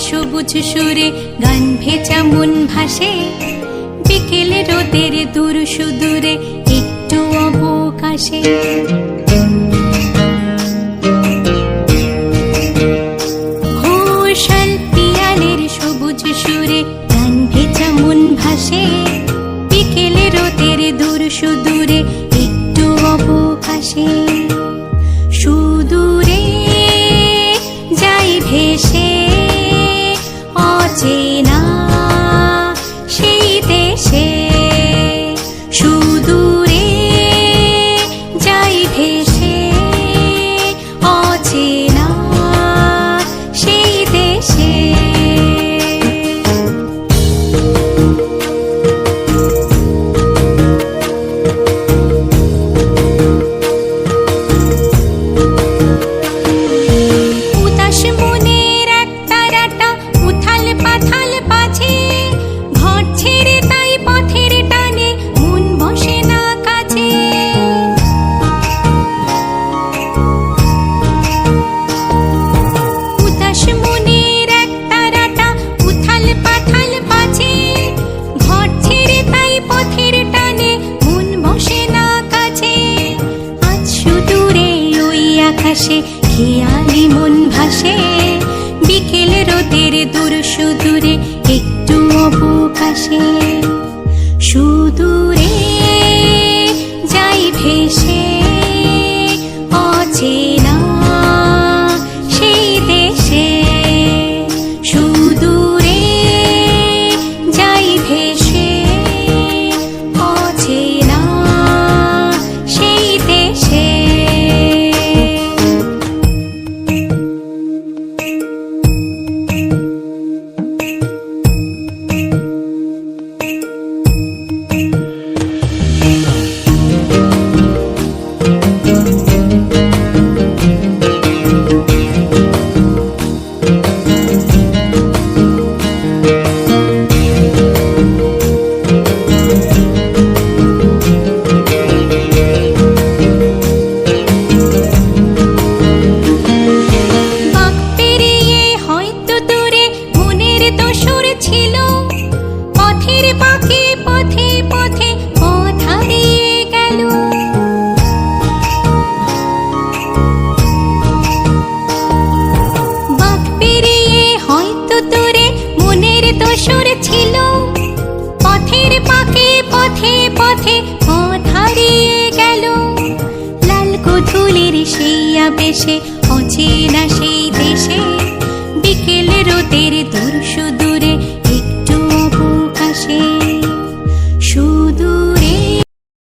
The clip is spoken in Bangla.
সবুজ সুরে গান ভেজা মন ভাসে। বিকেলে রোদের দূর সুদূরে একটু অবকাশে। ঘোষাল পিয়ালের সবুজ সুরে মন ভাসে। দূর সুদূরে একটু অবকাশে। ঘাসে খেয়ালি মন ভাসে। বিকেল রোদের দূর সুদূরে একটু অবকাশে। সেই আবেশে অচেনা সেই দেশে। বিকেলে রোদের দূর